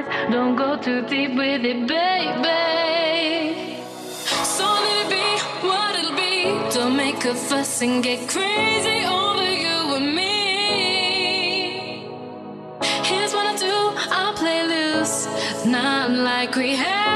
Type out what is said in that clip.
eyes. Don't go too deep with it, baby. So let it be what it'll be. Don't make a fuss and get crazy over you and me. Here's what I do, I play loose, not like we had.